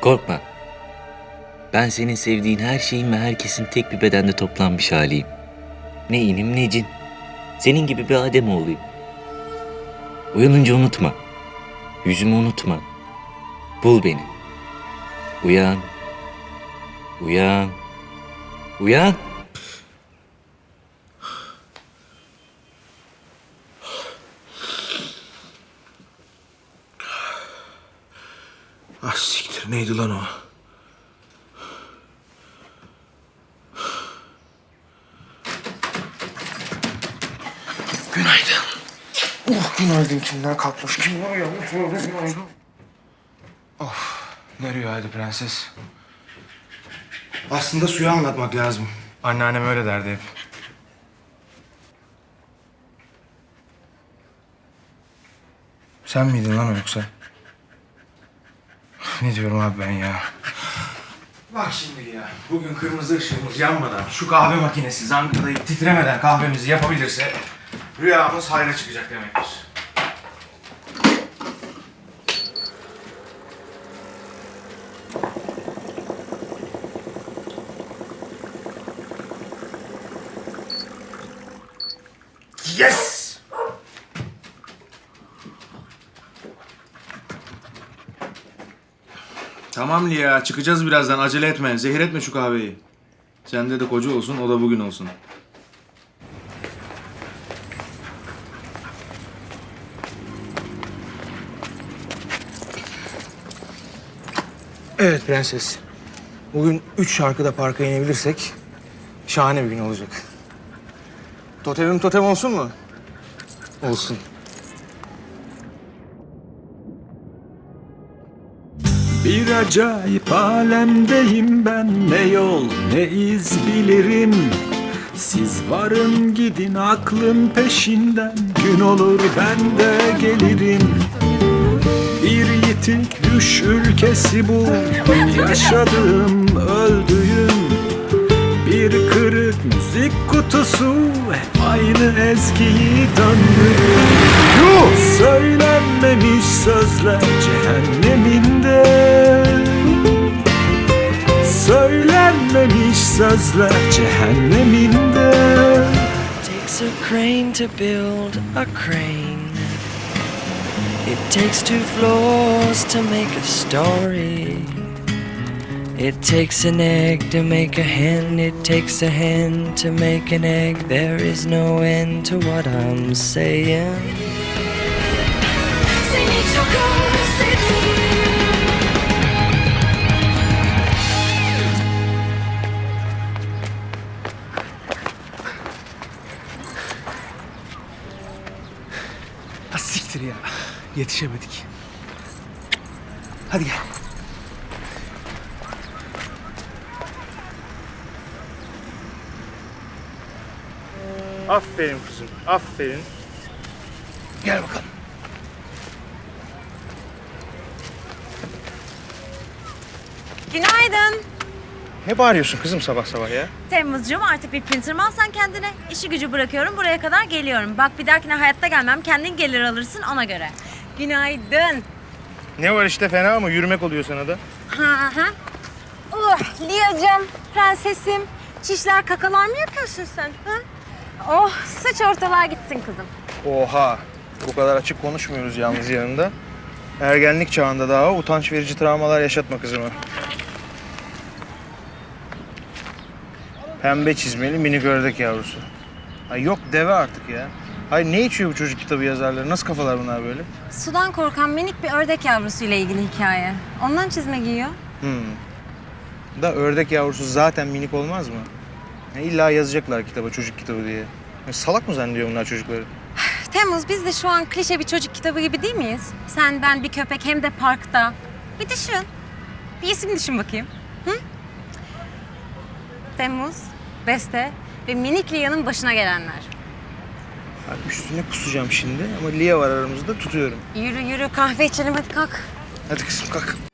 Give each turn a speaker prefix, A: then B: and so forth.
A: Korkma. Ben senin sevdiğin her şeyin ve herkesin tek bir bedende toplanmış haliyim. Ne inim ne cin. Senin gibi bir Adem olayım. Uyanınca unutma. Yüzümü unutma. Bul beni. Uyan. Uyan. Uyan.
B: Ah siktir neydi lan o? Günaydın. Oh günaydın kimden kalkmış kimler uyanmış öyle günaydın. Of ne rüyaydı prenses. Aslında suyu anlatmak lazım. Anneannem öyle derdi hep. Sen miydin lan o yoksa? Ne diyorum abi ben ya? Bak şimdi ya, bugün kırmızı ışığımız yanmadan şu kahve makinesi zangırdayıp titremeden kahvemizi yapabilirse rüyamız hayra çıkacak demektir. Yes! Tamam Lia, çıkacağız birazdan. Acele etme. Zehir etme şu kahveyi. Sende de koca olsun, o da bugün olsun. Evet prenses. Bugün üç şarkıda parka inebilirsek şahane bir gün olacak. Totemim totem olsun mu? Olsun.
C: Bir acayip alemdeyim ben. Ne yol ne iz bilirim. Siz varın gidin aklın peşinden. Gün olur ben de gelirim. Bir yitik düş ülkesi bu. Yaşadığım öldüğüm Bir kırık müzik kutusu. Hep aynı ezgiyi döndürür Söylenmemiş Söylenmemiş sözler cehenneminde
D: takes a crane to build a crane. It takes two floors to make a story. It takes an egg to make a hen. It takes a hen to make an egg. There is no end to what I'm saying.
B: Siktir ya. Yetişemedik. Hadi gel.
E: Aferin kızım, aferin.
B: Gel bakalım.
F: Günaydın.
E: Ne bağırıyorsun kızım sabah sabah ya?
F: Temmuzcuğum artık bir printer mi alsan kendine? İşi gücü bırakıyorum buraya kadar geliyorum. Bak bir dahakine hayatta gelmem kendin gelir alırsın ona göre. Günaydın.
E: Ne var işte fena mı? Yürümek oluyor sana da.
F: Ha ha. Oh Liyacığım, prensesim. Çişler kakalar mı yapıyorsun sen? Ha? Oh sıç ortalığa gitsin kızım.
E: Oha! Bu kadar açık konuşmuyoruz yalnız yanında. Ergenlik çağında daha utanç verici travmalar yaşatma kızıma. Pembe çizmeli minik ördek yavrusu. Ay yok deve artık ya. Hayır ne içiyor bu çocuk kitabı yazarları? Nasıl kafalar bunlar böyle?
F: Sudan korkan minik bir ördek yavrusuyla ilgili hikaye. Ondan çizme giyiyor.
E: Hmm. Da ördek yavrusu zaten minik olmaz mı? Ya illa yazacaklar kitaba çocuk kitabı diye. Ya salak mı zannediyor bunlar çocukları?
F: Temmuz biz de şu an klişe bir çocuk kitabı gibi değil miyiz? Sen, ben, bir köpek hem de parkta. Bir düşün. Bir isim düşün bakayım. Temmuz, Beste ve minik Lia'nın başına gelenler.
E: Abi üstüne kusacağım şimdi ama Lia var aramızda tutuyorum.
F: Yürü yürü kahve içelim hadi kalk.
E: Hadi kızım kalk.